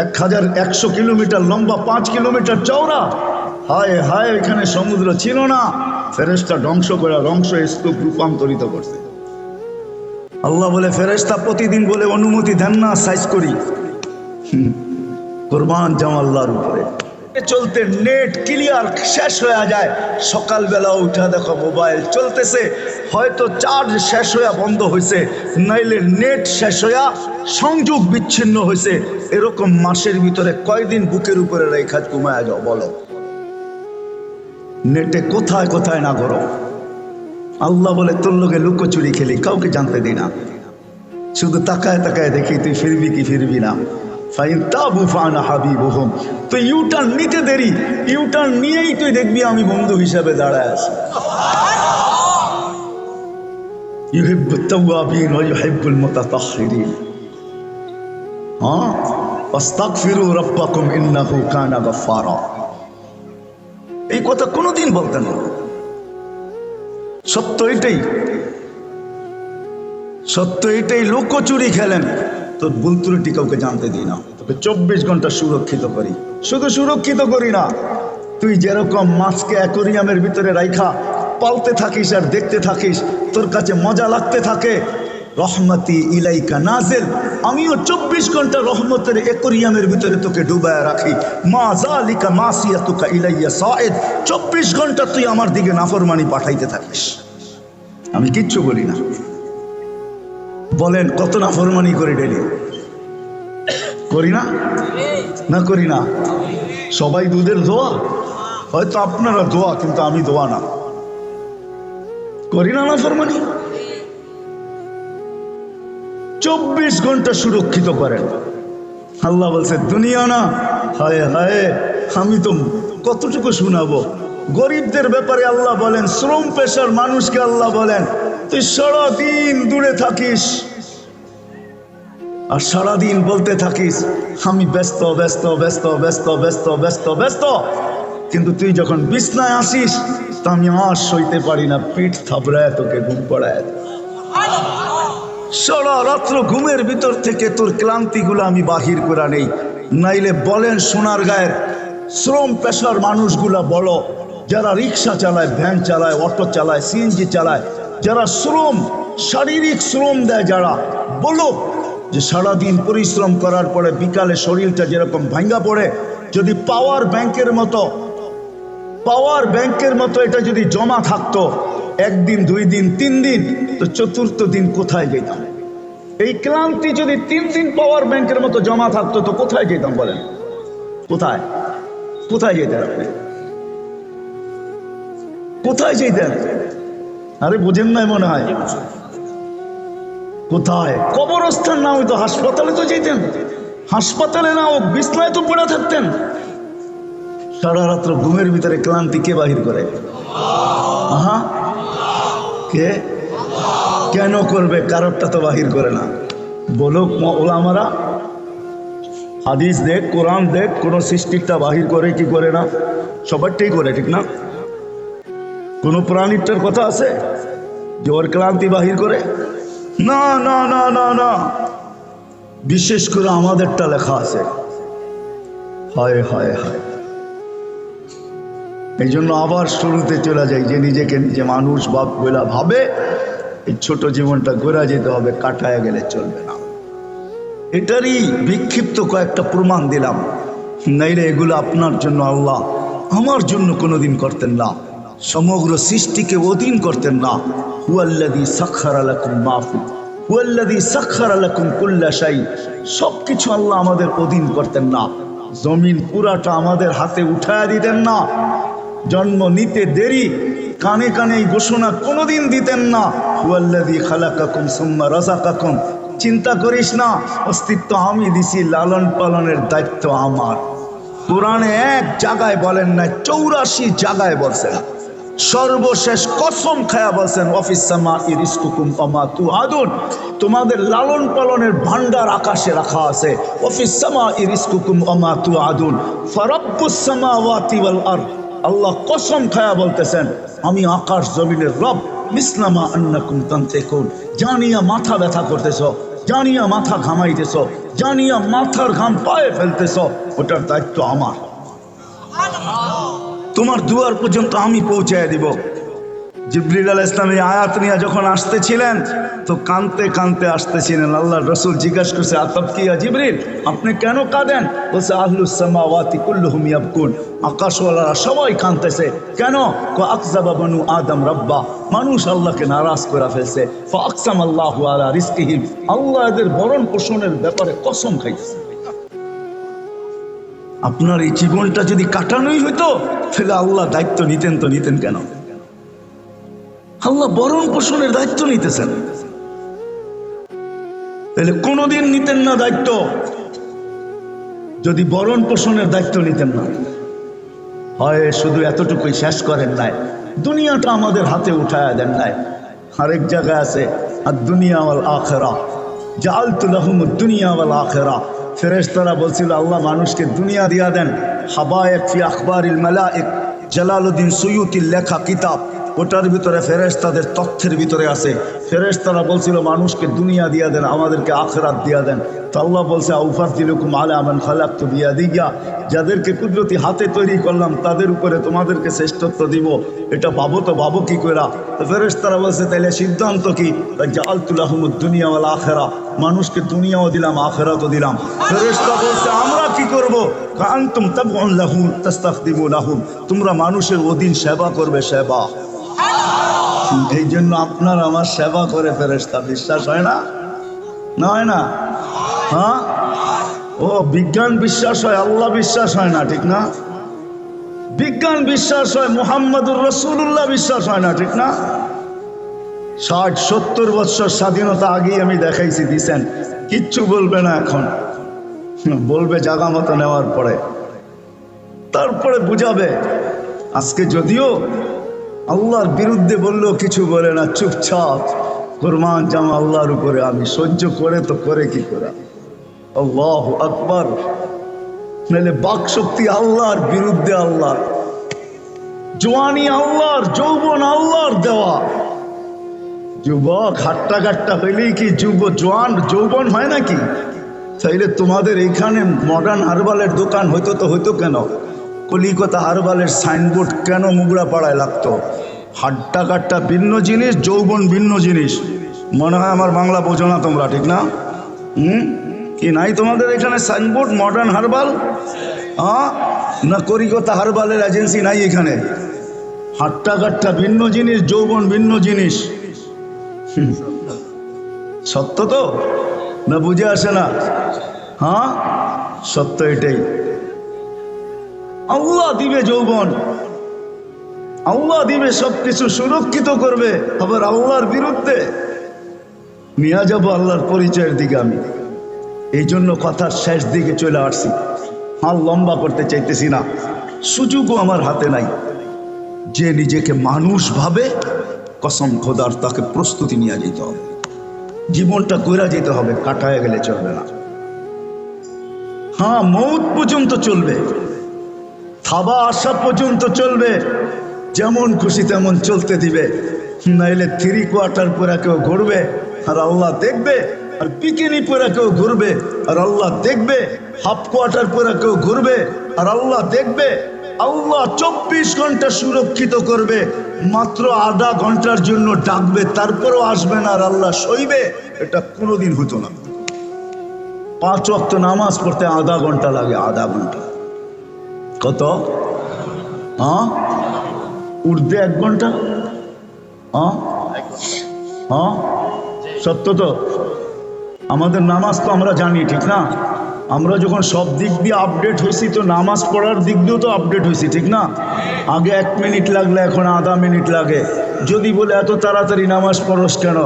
এক হাজার একশো কিলোমিটার লম্বা, পাঁচ কিলোমিটার চওড়া। হায় হায়, এখানে সমুদ্র ছিল না। ফেরেস্তা ধ্বংস করে ধ্বংস স্তূপ রূপান্তরিত করছে। আল্লাহ বলে ফেরেস্তা প্রতিদিন বলে, অনুমতি দেন না, সাইজ করি। কোরবান জামাল্লার উপরে। চলতে নেট ক্লিয়ার শেষ হয়ে যায়। সকালবেলা উঠা দেখো মোবাইল চলতেছে, হয়তো চার্জ শেষ হইয়া বন্ধ হয়েছে নাইলে নেট শেষ হইয়া সংযোগ বিচ্ছিন্ন হয়েছে এরকম মাসের ভিতরে কয়দিন বুকের উপরে রেখা ঘুমায় যাও বলো। নেটে কোথায় কোথায় না করো আল্লাহ বলে, তোর লোকে লুকোচুরি খেলি, কাউকে জানতে দিই না। শুধু তাকায় তাকায় দেখি তুই ফিরবি কি ফিরবি না। তো ইউটার্ন নিতে দেরি ইউটার্ন নিয়েই তুই দেখবি আমি বন্ধু হিসাবে দাঁড়ায় আছি। হ্যাঁ? এই কথা কোনোদিন বলতেন না। সত্য এটাই। সত্য এটাই লোকচুরি খেলেন। তোর ভুল ত্রুটি কাউকে জানতে দিই না। তোকে চব্বিশ ঘণ্টা সুরক্ষিত করি। শুধু সুরক্ষিত করি না, তুই যেরকম মাছকে অ্যাকোরিয়ামের ভিতরে রাইখা, পালতে থাকিস আর দেখতে থাকিস, তোর কাছে মজা লাগতে থাকে। রহমতি ইলাইকা নাজেল, আমিও চব্বিশ ঘণ্টা রহমতের একরিয়ামের ভিতরে তোকে ডুবায় রাখি। মা জালিকা মাসিয়া তুকা ইলাইয়া সায়েদ চব্বিশ ঘণ্টা তুই আমার দিকে নাফরমানি পাঠাইতে থাকিস। আমি কিচ্ছু বলি না। বলেন, কত না ফরমানি করি ডেলি। করি না? না করি না। সবাই দুধের দোয়া? হয়তো আপনারা দোয়া, কিন্তু আমি দোয়া না। করি না না ফরমানি চব্বিশ ঘণ্টা সুরক্ষিত করেন। আল্লাহ বলছে, দুনিয়া না, হায় হায়, আমি তো কতটুকু শোনাবো? গরিবদের ব্যাপারে আল্লাহ বলেন, শ্রম পেশার মানুষকে আল্লাহ বলেন, তুই সারাদিন দূরে থাকিস আর সারাদিন বলতে থাকিস, আমি ব্যস্ত ব্যস্ত ব্যস্ত ব্যস্ত ব্যস্ত ব্যস্ত ব্যস্ত। কিন্তু তুই যখন বিছনায় আসিস, তা আমি আর সইতে পারি না, পিঠ থাপড়ায় তোকে ঘুম পড়ায় সারা রাত্র ঘুমের ভিতর থেকে তোর ক্লান্তিগুলো আমি বাহির করা নেই। নাইলে বলেন সোনার গায়ের, শ্রম পেশার মানুষগুলা বলো, যারা রিক্সা চালায়, ভ্যান চালায়, অটো চালায়, সিএনজি চালায়, যারা শ্রম, শারীরিক শ্রম দেয় যারা, বলো। যে সারাদিন পরিশ্রম করার পরে বিকালে শরীরটা যেরকম ভাঙ্গা পড়ে, যদি পাওয়ার ব্যাংকের মতো পাওয়ার ব্যাংকের মতো এটা যদি জমা থাকতো, একদিন, দুই দিন, তিন দিন, তো চতুর্থ দিন কোথায় যেতাম? এই ক্লান্তি যদি তিন দিন পাওয়ার ব্যাংকের মতো জমা থাকতো, তো কোথায় যেতাম বলেন? কোথায়? কোথায় যেতেন আপনি? কোথায় যেতেন? আরে বোঝেন নাই মনে হয়। কোথায়? কবরস্থান না হয়তো হাসপাতালে তো যেতেন। হাসপাতালে না, ও বিছনায় তো পড়ে থাকতেন। সারা রাত্র ঘুমের ভিতরে ক্লান্তি কে বাহির করে? আহা। কে? কেন করবে? কারোরটা তো বাহির করে না। বলো ওলামারা, হাদিস দেখ, কোরআন দেখ, কোন সৃষ্টিটা বাহির করে কি করে না? সবারটাই করে, ঠিক না? কোন প্রাণীটার কথা আছে? যে ওর ক্লান্তি বাহির করে? না না না না না। বিশেষ করে আমাদেরটা লেখা আছে। হায় হায় হায়। এই জন্য আবার শুরুতে চলে যাই, যে নিজেকে নিজে মানুষ বাপ বেলা ভাবে, এই ছোট জীবনটা ঘোরা যেতে হবে, কাটায় গেলে চলবে না। এটারই বিক্ষিপ্ত কয়েকটা প্রমাণ দিলাম। নাইলে এগুলো আপনার জন্য আল্লাহ আমার জন্য কোনোদিন করতেন না। সমগ্র সৃষ্টিকে অধীন করতেন না। হুয়াল্লাদি সাক্ষার আলাকুম মাফু হুয়াল্লাদি সাক্ষার আলাকুম কুল্লাশাই সব কিছু আল্লাহ আমাদের অধীন করতেন না। জমিন পুরাটা আমাদের হাতে উঠায় দিতেন না। জন্ম নিতে দেরি, কানে কানে এই ঘোষণা কোনোদিন দিতেন না। হুয়াল্লাদি খালাকাকুম সুম্মা রাজাকাকুম চিন্তা করিস না, অস্তিত্ব আমি দিছি, লালন পালনের দায়িত্ব আমার। কোরআনে এক জায়গায় বলেন না চৌরাশি জায়গায় বলছেন। সর্বশেষ কসম খায়া বলছেন, অফিস সামা ইরিস্কুকুম অমা তু আদুন। তোমাদের লালন পালনের ভান্ডার আকাশে রাখা আছে। অফিস সামা ইরিস্কুকুম অমা তু আদুন। ফারাব্বুস সামাওয়াতি ওয়াল আরদ। আল্লাহ কসম খায়া বলতেছেন, আমি আকাশ জমিনের রব মিসলামা আন্নাকুম তান্তেকুন। জানিয়া মাথা ব্যথা করতেছ, জানিয়া মাথা ঘামাইতেছ, জানিয়া মাথার ঘাম পায়ে ফেলতেছ, ওটার দায়িত্ব আমার। তোমার দুয়ার পর্যন্ত আমি পৌঁছায় দিব। জিবরিল আল ইসলাম এই আয়াত নিয়ে যখন আসতেছিলেন, তো কানতে কানতে আসতেছিলেন। আল্লাহ রসুল জিজ্ঞাসা করছে, আতব কিয়া জিবরিল? আপনি কেন কাঁদেন? বলছে আহলুসামাওয়াতি কুল্লুহুম ইয়াবকুন। আকাশওয়ালারা সবাই কাঁদতেছে। কেন? কো বানু আদম রব্বা। মানুষ আল্লাহকে নারাজ করে ফেলছে। ফাকসাম আল্লাহ আলা রিস্কিহিম আল্লাহ এদের ভরণ পোষণের ব্যাপারে কসম খাইছে আপনার এই জীবনটা যদি কাটানোই হইতো, তাহলে আল্লাহ দায়িত্ব নিতেন তো নিতেন কেন? আল্লাহ বরণ পোষণের দায়িত্ব নিতেছেন। তাহলে কোনোদিন নিতেন না দায়িত্ব, যদি বরণ পোষণের দায়িত্ব নিতেন না। হয় শুধু এতটুকুই শেষ করেন নাই, দুনিয়াটা আমাদের হাতে উঠায় দেন নাই। আরেক জায়গায় আছে আর দুনিয়া ওয়াল আখেরা জালতুলাহুম দুনিয়া ওয়াল আখেরা ফেরেশতারা বলছিল, আল্লাহ মানুষকে দুনিয়া দিয়া দেন। হাবায়েক ফি আখবারিল মালায়েক, জালালউদ্দিন সুয়ুতির লেখা কিতাব। ওটার ভিতরে ফেরেশতাদের তথ্যের ভিতরে আছে। ফেরেশতারা বলছিল, মানুষকে দুনিয়া দিয়া দেন, আমাদেরকে আখরাত দিয়া দেন। তো আল্লাহ বলছে আউফার দিলুকুম আলা আমান খালাক তো বিয়া দিগা যাদেরকে কুদরতি হাতে তৈরি করলাম, তাদের উপরে তোমাদেরকে শ্রেষ্ঠত্ব দিব। এটা পাবো তো পাবো কি করা তো ফেরেশতারা বলছে, তাইলে সিদ্ধান্ত কি? আহমদ দুনিয়া ওয়াল আখেরা। মানুষকে দুনিয়াও দিলাম, আখেরাতও দিলাম। ফেরেশতা বলছে, আমরা কি করব? কান্তুম তাবউন লাহুম তাস্তাখদিমু লাহুম। তোমরা মানুষের অধীন সেবা করবে, সেবা। এই জন্য আপনার আমার সেবা করে ফেরেস্তা বিশ্বাস হয় না? না হয় না? হ্যাঁ? ও, বিজ্ঞান বিশ্বাস হয়, আল্লাহ বিশ্বাস হয় না, ঠিক না? বিজ্ঞান বিশ্বাস হয়, মোহাম্মদুর রসুল্লাহ বিশ্বাস হয় না, ঠিক না? ষাট, সত্তর বছর স্বাধীনতা আগেই আমি দেখাইছি, দিছেন। কিচ্ছু বলবে না এখন। বলবে জাগা মতো নেওয়ার পরে। তারপরে বুঝাবে। আজকে যদিও আল্লাহর বিরুদ্ধে বলল কিছু বলে না, চুপচাপ। কোরবান জামা আল্লাহর উপরে আমি, সহ্য করে তো করে কি করে? আল্লাহ আকবর। নাহলে বাক শক্তি আল্লাহর বিরুদ্ধে আল্লাহ জোয়ানি আল্লাহর, যৌবন আল্লাহর দেওয়া। যুবক হাট্টা ঘাট্টা হইলেই কি যুব জোয়ান, যৌবন হয় নাকি? তাইলে তোমাদের এইখানে মডার্ন হারবালের দোকান হইতো তো হইতো কেন? কলিকতা হারবালের সাইনবোর্ড কেন মুগড়া পাড়ায় লাগতো? হাড্ডা কাট্টা ভিন্ন জিনিস, যৌবন ভিন্ন জিনিস। মনে হয় আমার বাংলা বোঝো না তোমরা, ঠিক না? হুম? কি নাই তোমাদের এখানে সাইনবোর্ড মডার্ন হারবাল? হ্যাঁ না কলিকতা হারবালের এজেন্সি নাই এখানে? হাট্টা কাট্টা ভিন্ন জিনিস, যৌবন ভিন্ন জিনিস। সত্য তো? না বুঝে আসে না? হ্যাঁ? সত্য এটাই। আল্লাহ দিবে যৌবন। আল্লাহ দিবে সবকিছু সুরক্ষিত করবে। আবার আল্লাহর বিরুদ্ধে নিয়ে যাব আল্লাহর পরিচয়ের দিকে আমি। এই জন্য কথার শেষ দিকে চলে আসছি। হাল লম্বা করতে চাইতেছি না। সুযোগও আমার হাতে নাই। যে নিজেকে মানুষ ভাবে, কসম খোদার, তাকে প্রস্তুতি নিয়ে যেতে হবে। জীবনটা কইরা যেতে হবে, কাটায় গেলে চলবে না। হ্যাঁ মৌত পর্যন্ত চলবে। থাবা আসা পর্যন্ত চলবে। যেমন খুশি তেমন চলতে দিবে। নাইলে থ্রি কোয়ার্টার পরে কেউ ঘুরবে আর আল্লাহ দেখবে। আর পিকিনি পরে কেউ ঘুরবে আর আল্লাহ দেখবে। হাফ কোয়ার্টার পরে কেউ ঘুরবে আর আল্লাহ দেখবে। আল্লাহ চব্বিশ ঘণ্টা সুরক্ষিত করবে। মাত্র আধা ঘণ্টার জন্য ডাকবে, তারপরও আসবে না আর আল্লাহ সইবে। এটা কোনোদিন হতো না। পাঁচ ওয়াক্ত নামাজ পড়তে আধা ঘণ্টা লাগে, আধা ঘণ্টা। কত? হ্যাঁ উঠতে এক ঘণ্টা? হ্যাঁ হ্যাঁ সত্য তো? আমাদের নামাজ তো আমরা জানি, ঠিক না? আমরা যখন সব দিক দিয়ে আপডেট হয়েছি তো নামাজ পড়ার দিক দিয়েও তো আপডেট হয়েছি ঠিক না? আগে এক মিনিট লাগলে, এখন আধা মিনিট লাগে। যদি বলে এত তাড়াতাড়ি নামাজ পড়স কেন?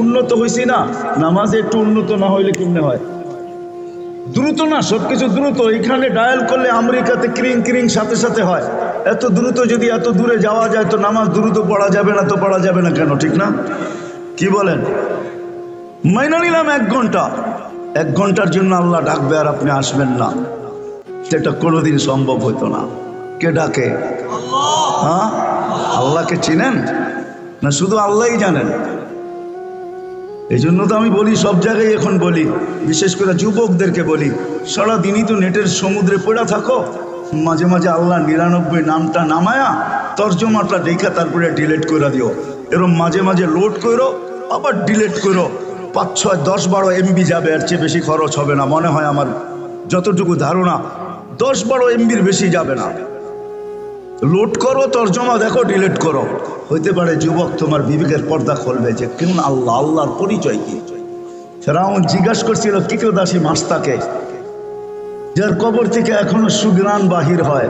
উন্নত হয়েছি না? নামাজে একটু উন্নত না হইলে কেমনে হয়? দ্রুত না সব কিছু দ্রুত। এখানে ডায়াল করলে আমেরিকাতে ক্রিং ক্রিং সাথে সাথে হয়। এত দ্রুত যদি এত দূরে যাওয়া যায় তো নামাজ দ্রুত পড়া যাবে না তো পড়া যাবে না কেন ঠিক না? কি বলেন? মাইনা নিলাম এক ঘণ্টা। এক ঘণ্টার জন্য আল্লাহ ডাকবে আর আপনি আসবেন না। সেটা কোনোদিন সম্ভব হতো না। কে ডাকে? হ্যাঁ? আল্লাহকে চিনেন? না শুধু আল্লাহই জানেন? এই জন্য তো আমি বলি, সব জায়গায় এখন বলি, বিশেষ করে যুবকদেরকে বলি সারাদিনই তো নেটের সমুদ্রে পড়ে থাকো, মাঝে মাঝে আল্লাহ নিরানব্বই নামটা নামায়া তর্জমাটা দেখে তারপরে ডিলেট করে দিও। এরম মাঝে মাঝে লোড করো, আবার ডিলেট করো। পাঁচ, ছয়, দশ, বারো এমবি যাবে আর চেয়ে বেশি খরচ হবে না, মনে হয় আমার যতটুকু ধারণা, দশ, বারো এমবির বেশি যাবে না। লোড করো, তর্জমা দেখো ডিলিট করো। হইতে পারে যুবক তোমার বিবেকের পর্দা খুলবে যে কেমন আল্লাহ, আল্লাহর পরিচয় কি? ফেরাউন জিজ্ঞাসা করছিল কিতদাসী মাস্তাকে? যার কবর থেকে এখনও সুগ্রাণ বাহির হয়।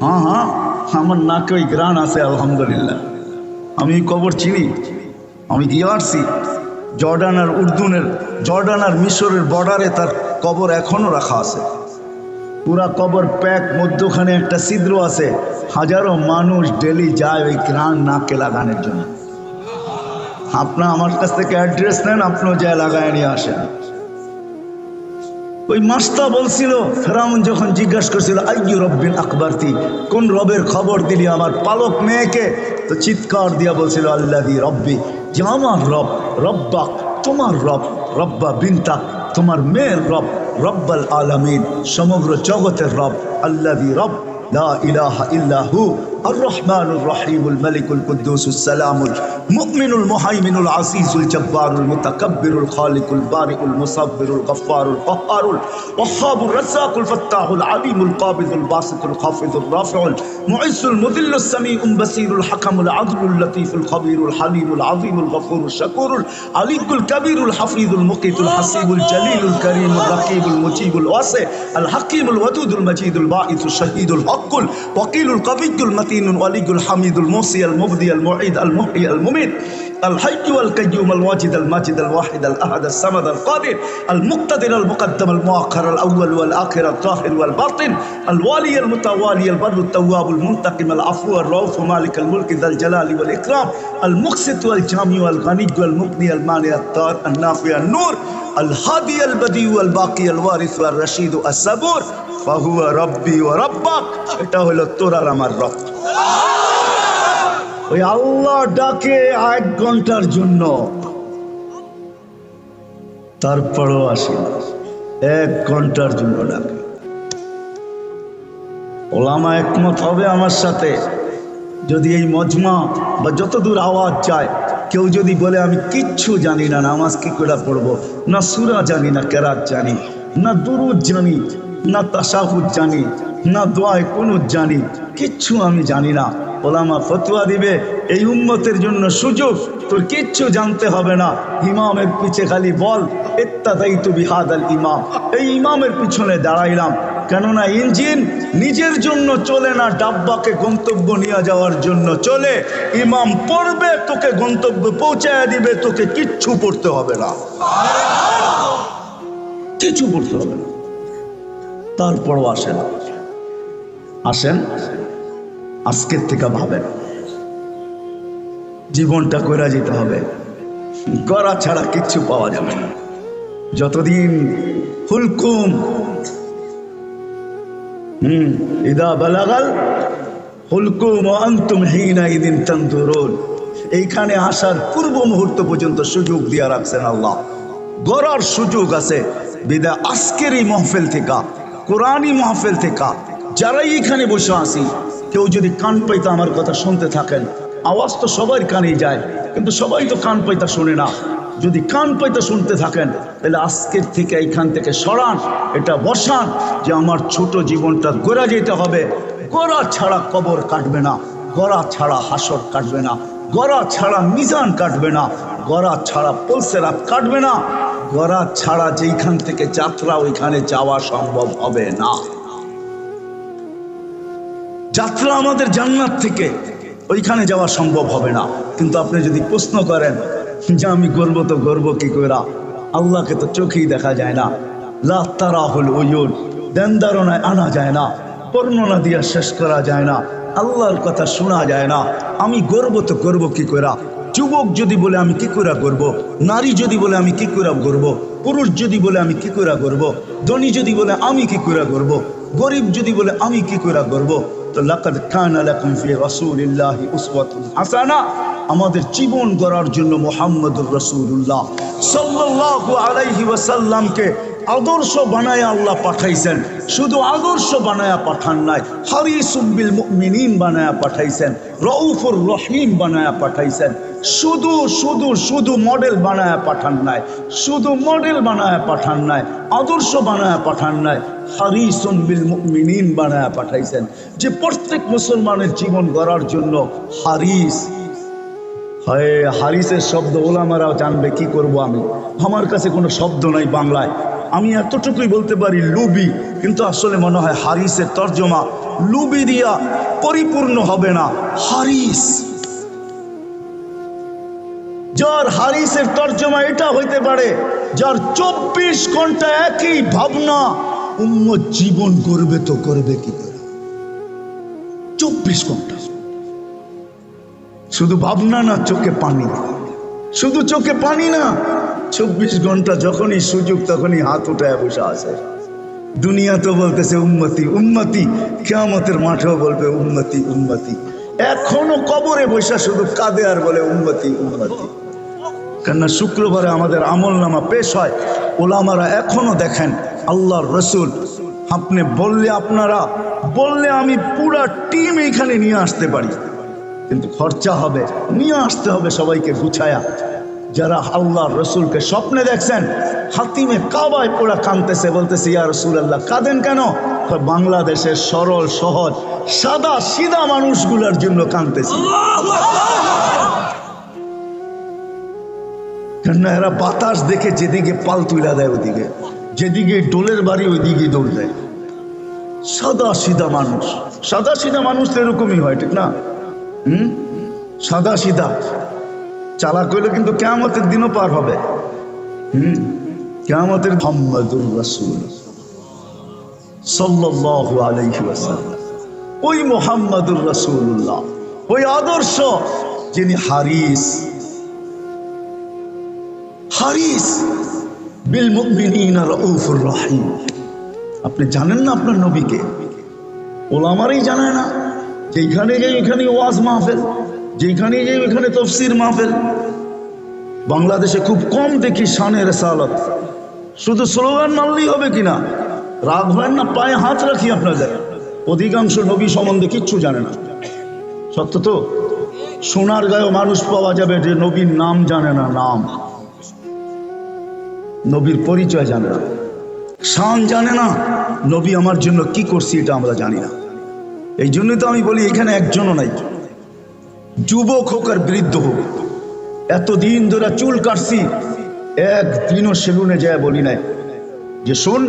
হ্যাঁ হ্যাঁ আমার নাকে ওই গ্রাণ আছে, আলহামদুলিল্লাহ। আমি কবর চিনি। আমি গিয়ে আসছি। জর্ডান আর উর্দুনের, জর্ডান আর মিশরের বর্ডারে তার কবর এখনও রাখা আছে। পুরা কবর প্যাক, মধ্যখানে একটা ছিদ্র আছে। হাজারো মানুষ ডেলি যায় ওই গ্রান নাকে লাগানোর জন্য। আপনার আমার কাছ থেকে অ্যাড্রেস নেন, আপনিও যায় লাগায় নিয়ে আসেন। ওই মাস্তা বলছিল, ফেরাউন যখন জিজ্ঞাসা করছিল, আইয়ু রব্বিন আকবরতি? কোন রবের খবর দিলি আমার পালক মেয়েকে? তো চিৎকার দিয়া বলছিল আল্লাহ দি রব্বি, যে আমার রব রব্বা তোমার রব, রব্বা বিনতা, তোমার মেয়ের রব রব্বাল আলমিন সমগ্র জগতের রব আল্লাহ রব লা ইলাহা ইল্লাহু الرحمن الرحيم الملك القدوس السلام المؤمن المهيمن العزيز الجبار المتكبر الخالق البارئ المصبر الغفار القهار الوهاب الرزاق الفتاح العليم القابض الباسط الخافض الرافع المعز المذل السميع البصير الحكم العدل اللطيف الخبير الحليم العظيم الغفور الشكور العليم الكبير الحفيظ المقيت الحسيب الجليل الكريم الرقيب المجيب الواسع الحكيم الودود المجيد الباعث الشهيد الحق الوكيل القوي المتين الولي الحميد الموصي المبدي المعيد المحيي المميت الحي والقيوم الواجد الماجد الواحد الاحد الصمد القادر المقتدر المقدم المؤخر الاول والاخر الظاهر والباطن الوالي المتوالي البر التواب المنتقم العفو الرؤوف مالك الملك ذا الجلال والاكرام المقسط والجامع والغني والمغني المانع الطار النافع النور الهادي البديع والباقي الوارث والرشيد الصبور فهو ربي وربك এটা হলো তোর আর আমার রব ওই আল্লাহ ডাকে এক ঘন্টার জন্য তারপরও আসে না। এক ঘন্টার জন্য ডাকে ওলামা একমত হবে আমার সাথে যদি এই মজমা বা যতদূর আওয়াজ যায় কেউ যদি বলে, আমি কিচ্ছু জানি না, নামাজ কি করে পড়ব? না সুরা জানি, না কেরাত জানি, না দুরুদ জানি, না তাসাহুদ জানি, না দোয়ায় কুনুত জানি, কিচ্ছু আমি জানি না। ওলামা ফতুয়া দিবে, এই উম্মতের জন্য সুযোগ, তোর কিচ্ছু জানতে হবে না। ইমামের পিছে খালি বল এত্তাদাই তু বিহাদ আল ইমাম। এই ইমামের পিছনে দাঁড়াইলাম। কেননা ইঞ্জিন নিজের জন্য চলে না, ডাব্বাকে গন্তব্য নিয়ে যাওয়ার জন্য চলে। ইমাম পড়বে, তোকে গন্তব্য পৌঁছায় দিবে, তোকে কিচ্ছু পড়তে হবে না। কিছু পড়তে হবে না। তারপরও আসেন। আসেন। আজকের থেকে ভাবেন। জীবনটা করে যেতে হবে। করা ছাড়া কিচ্ছু পাওয়া যাবে না। যতদিন হুলকুম হুম। ইদা হুলকুম তান্দুরুন এইখানে আসার পূর্ব মুহূর্ত পর্যন্ত সুযোগ দিয়া রাখছেন আল্লাহ। গড়ার সুযোগ আছে বিদা আজকের এই মহফিল থেকে, কোরআনই মহফেল থেকে। যারাই এখানে বসে আসি কেউ যদি কান পাইতে আমার কথা শুনতে থাকেন, আওয়াজ তো সবার কানেই যায়, কিন্তু সবাই তো কান পাইতা শোনে না। যদি কান পাইতে শুনতে থাকেন, তাহলে আজকের থেকে এইখান থেকে সরান, এটা বসান যে আমার ছোট জীবনটা গোড়া যেতে হবে। গড়া ছাড়া কবর কাটবে না, গড়া ছাড়া হাসর কাটবে না, গড়া ছাড়া মিজান কাটবে না, গড়া ছাড়া পলসেরাত কাটবে না, গড়া ছাড়া যেইখান থেকে যাত্রা, ওইখানে যাওয়া সম্ভব হবে না। যাত্রা আমাদের জান্নাত থেকে, ওইখানে যাওয়া সম্ভব হবে না। কিন্তু আপনি যদি প্রশ্ন করেন যে আমি গর্ব তো গর্ব কি করা আল্লাহকে তো চোখেই দেখা যায় না। লাতারা হল দেন ধারণায় আনা যায় না। বর্ণনা দিয়া শেষ করা যায় না। আল্লাহর কথা শোনা যায় না। আমি গর্ব তো গর্ব কি করা যুবক যদি বলে আমি কি করে করব নারী যদি বলে আমি কি করে করব পুরুষ যদি বলে আমি কি করে করব ধনী যদি বলে আমি কি করে করব গরিব যদি বলে আমি কি করে করব তো লাকাদ কানা লাকুম ফি রাসূলিল্লাহি উসওয়াতুন হাসানা। আমাদের জীবন গড়ার জন্য মোহাম্মদুর রসুল্লাহ সাল্লাহ আলাইহি ওয়াসাল্লামকে আদর্শ বানায় আল্লাহ পাঠাইছেন। শুধু আদর্শ বানায়া পাঠান নাই হারিসুম্বিল মুমিনিন বানায়া পাঠাইছেন, রউফুর রহিম বানায়া পাঠাইছেন। শুধু শুধু শুধু মডেল বানায়া পাঠান নাই, শুধু মডেল বানায়া পাঠান নাই, আদর্শ বানায়া পাঠান নাই হারিসুন বিল মুমিনিন বানায়া পাঠাইছেন। যে প্রত্যেক মুসলমানের জীবন গড়ার জন্য হারিস হারিসের শব্দ ওলামারাও জানবে, কি করব আমি? আমার কাছে কোনো শব্দ নাই বাংলায়। আমি এতটুকুই বলতে পারি, লুবি। কিন্তু আসলে মনে হয় হারিসের তর্জমা লুবি দিয়া পরিপূর্ণ হবে না। হারিস। যার হারিসের তর্জমা এটা হইতে পারে, যার চব্বিশ ঘণ্টা একই ভাবনা, উম্মত জীবন করবে তো করবে কি করে? চব্বিশ ঘণ্টা। শুধু ভাবনা না, চোখে পানি। শুধু চোখে পানি না, চব্বিশ ঘণ্টা যখনই সুযোগ তখনই হাত উঠায় বসে আছে। দুনিয়া তো বলতেছে উন্মতি উন্মতি কেয়ামতের মাঠেও বলবে উন্মতি উন্মতি এখনও কবরে বসে শুধু কাঁদে আর বলে উন্মতি উন্মতি কেননা শুক্রবারে আমাদের আমল নামা পেশ হয়। ওলামারা এখনও দেখেন, আল্লাহর রসুল, আপনি বললে আপনারা, বললে আমি পুরা টিম এখানে নিয়ে আসতে পারি। কিন্তু খরচা হবে। নিয়ে আসতে হবে সবাইকে গুছায়া। যারা আল্লাহর রসুলকে স্বপ্নে দেখছেন, হাতিমে কাবায় পোড়া কানতেছে বলতেছে, ইয়া রসুল আল্লাহ কাঁদেন কেন? বাংলাদেশের সরল, সহজ, সাদা, সিধা মানুষগুলোর জন্য কানতেছে কেননা এরা বাতাস দেখে যেদিকে পাল তুলে দেয় ওদিকে। যেদিকে ডোলের বাড়ি ওইদিকে দৌড় দেয়। সাদা, সিধা মানুষ। সাদা, সিধা মানুষ তো এরকমই হয়, ঠিক না? হুম? সাদা সিধা। চালাক করলে কিন্তু কেয়ামতের দিনও পার হবে। হুম? কেয়ামতের মোহাম্মদুর রাসূল সাল্লাল্লাহু আলাইহি ওয়াসাল্লাম। ওই মোহাম্মদুর রাসূলুল্লাহ, ওই আদর্শ যিনি হারিস। হারিস বিল মুমিনিনা রাউফুর রহিম। আপনি জানেন না আপনার নবীকে? ওলামারই জানে না। যেখানে যাই এখানে ওয়াজ মাহফেল যেখানে যাই ওইখানে তফসির মাহফেল। বাংলাদেশে খুব কম দেখি শানের সালত শুধু স্লোগান মারলেই হবে কিনা? হয় না, পায়ে হাত রাখি আপনাদের। অধিকাংশ নবী সম্বন্ধে কিচ্ছু জানে না। সত্য তো? সোনার গায়েও মানুষ পাওয়া যাবে যে নবীর নাম জানে না নাম। নবীর পরিচয় জানে না। শান জানে না, নবী আমার জন্য কি করছি এটা আমরা জানি না। এই জন্যই তো আমি বলি, এখানে একজনও নাই। যুবক হোক আর বৃদ্ধ হোক, এতদিন ধরে চুল কাটছি, একদিনও সেলুনে যায় বলি নাই। যে শোন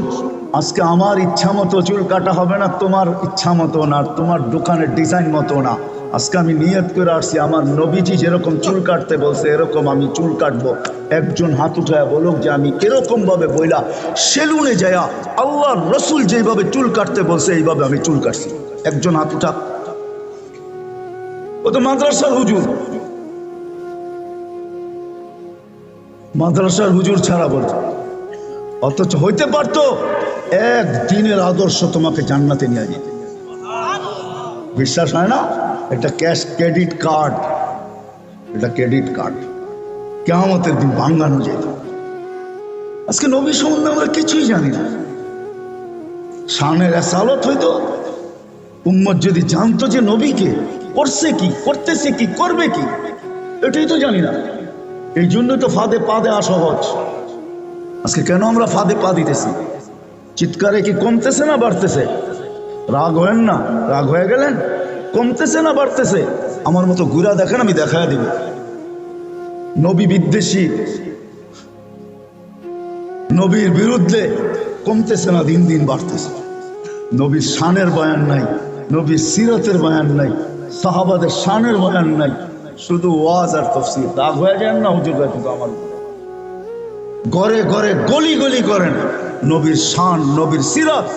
আজকে আমার ইচ্ছা মতো চুল কাটা হবে না, তোমার ইচ্ছা মতো না তোমার দোকানের ডিজাইন মতো না। আজকে আমি নিয়ত করে আসছি, আমার নবীজি যেরকম চুল কাটতে বলছে, এরকম আমি চুল কাটবো। একজন হাত উঠায় বলুক যে, আমি এরকম ভাবে বইলা সেলুনে যায়া আল্লাহ রসুল যেভাবে চুল কাটতে বলছে, এইভাবে আমি চুল কাটছি। একজন হাত উঠা। ও তো মাদ্রাসার হুজুর। মাদ্রাসার হুজুর ছাড়া বলতো অথচ হইতে পারতো এক দিনের আদর্শ তোমাকে জান্নাতে নিয়ে যেত। বিশ্বাস হয় না? এটা ক্যাশ ক্রেডিট কার্ড। এটা ক্রেডিট কার্ড। কেমতের দিন ভাঙ্গানো যেত। আজকে নবী সম্বন্ধে আমরা কিছুই জানি না। সানের সালত হইতো। উম্মত যদি জানতো যে নবীকে করছে কি, করতেছে কি, করবে কি, এটাই তো জানি না। এই জন্যই তো ফাঁদে পা দেওয়া সহজ আজকে কেন আমরা ফাঁদে পা দিতেছি? চিৎকারে কি কমতেছে না বাড়তেছে? রাগ হয়েন না, রাগ হয়ে গেলেন, কমতেছে না বাড়তেছে। আমার মতো ঘুরা দেখেন, আমি দেখায় দিব। নবী বিদ্বেষী। নবীর বিরুদ্ধে কমতেছে না, দিন দিন বাড়তেছে। নবীর শানের বয়ান নাই, নবীর সিরতের বয়ান নাই, সাহাবাদের শানের বয়ান নাই। শুধু ওয়াজ আর তফসির। রাগ হয়ে যান না, হুজুর ভাই আমার। ঘরে ঘরে গলি গলি করেন। নবীর শান, নবীর সিরাত।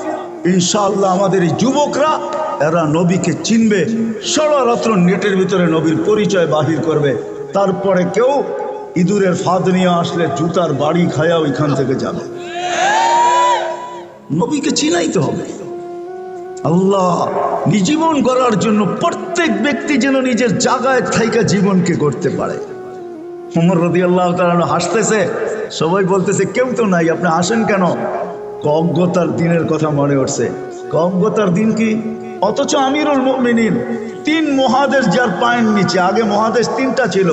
ইনশাআল্লাহ আমাদের এই যুবকরা, এরা নবীকে চিনবে। সারারাত্র নেটের ভিতরে নবীর পরিচয় বাহির করবে। তারপরে কেউ ইঁদুরের ফাঁদ নিয়ে আসলে জুতার বাড়ি খায়া ওইখান থেকে যাবে। নবীকে চিনাইতে হবে। আল্লাহ জীবন গড়ার জন্য প্রত্যেক ব্যক্তি যেন নিজের জায়গায় থাইকা জীবনকে করতে পারে। উমর রদি আল্লাহ হাসতেছে। সবাই বলতেছে, কেউ তো নাই, আপনি হাসেন কেন? কজ্ঞতার দিনের কথা মনে উঠছে। কজ্ঞতার দিন কি? অথচ আমিরুল মুমিনিন তিন মহাদেশ যার পায়ের নিচে, আগে মহাদেশ তিনটা ছিল,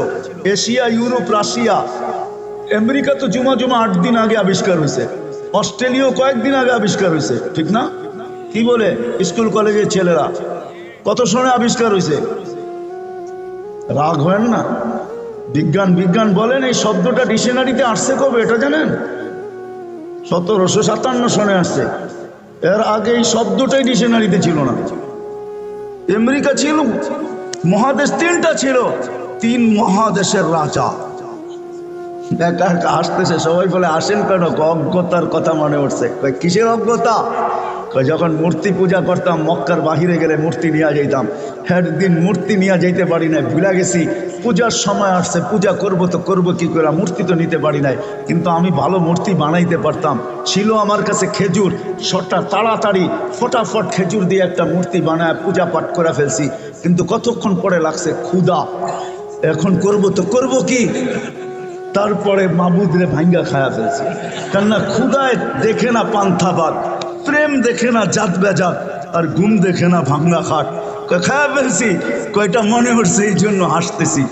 এশিয়া, ইউরোপ, রাশিয়া। আমেরিকা তো জুমা জুমা আট দিন আগে আবিষ্কার হয়েছে। অস্ট্রেলিয়াও কয়েকদিন আগে আবিষ্কার হয়েছে, ঠিক না? কি বলে স্কুল কলেজের ছেলেরা? কত সময় আবিষ্কার হয়েছে? রাগ হয় না? বিজ্ঞান বিজ্ঞান বলেন, এই শব্দটা ডিকশনারিতে আসছে কবে এটা জানেন? সতেরোশো সাতান্ন সনে আসছে। এর আগে এই শব্দটাই ডিকশনারিতে ছিল না। আমেরিকা ছিল, মহাদেশ তিনটা ছিল, তিন মহাদেশের রাজা। একা আসতেছে সবাই বলে, আসেন কেন? অজ্ঞতার কথা মনে উঠছে। কিসের অজ্ঞতা? যখন মূর্তি পূজা করতাম, মক্কার বাহিরে গেলে মূর্তি নিয়ে যাইতাম একদিন মূর্তি নিয়ে যাইতে পারি নাই, ভুলে গেছি। পূজার সময় আসছে, পূজা করব তো করব, কি করে? মূর্তি তো নিতে পারি নাই। কিন্তু আমি ভালো মূর্তি বানাইতে পারতাম। ছিল আমার কাছে খেজুর সটা তাড়াতাড়ি, ফটাফট খেজুর দিয়ে একটা মূর্তি বানায়, পূজা পাঠ করে ফেলছি। কিন্তু কতক্ষণ পরে লাগছে ক্ষুদা এখন করব তো করব কি? তারপরে মাবুদরে ভাঙ্গা খায়া ফেলছি। কেননা ক্ষুদায় দেখে না পান্থাবাদ প্রেম দেখে না জাত বেজাত, আর ঘুম দেখে না ভাঙ্গা খাট। ফেলছি? কয়টা মনে হচ্ছে এই জন্য হাসতেছি।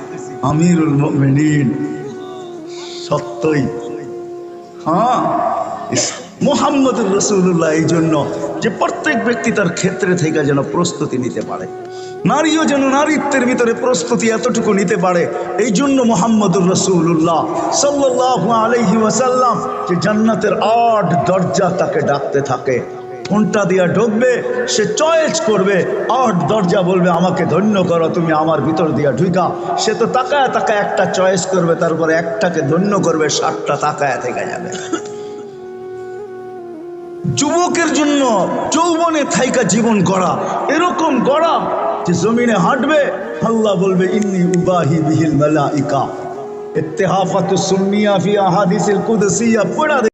আমিরুল মুমিনিন। সত্যই। হ্যাঁ? মোহাম্মদুর রসুল্লাহ এই জন্য যে প্রত্যেক ব্যক্তি তার ক্ষেত্রে থেকে যেন প্রস্তুতি নিতে পারে। নারীও যেন নারীত্বের ভিতরে প্রস্তুতি এতটুকু নিতে পারে, এই জন্য মোহাম্মদুর রসুল্লাহ সাল্লাহ আলহি ওয়াসাল্লাম যে জান্নাতের আট দরজা তাকে ডাকতে থাকে। কোনটা দিয়া ঢুকবে, সে চয়েস করবে। আট দরজা বলবে, আমাকে ধন্য করো, তুমি আমার ভিতর দিয়া ঢুকা। সে তো তাকায় তাকায় একটা চয়েস করবে তারপরে একটাকে ধন্য করবে ষাটটা তাকায় থেকে যাবে। যুবকের জন্য যৌবনে থাইকা জীবন গড়া, এরকম গড়া যে জমিনে হাঁটবে, আল্লাহ বলবে, ইন্নি উবাহি বিহিল মালাইকা। ইত্তেহাফাতু সুন্নিয়া ফি আহাদিসিল কুদসিয়া, পড়া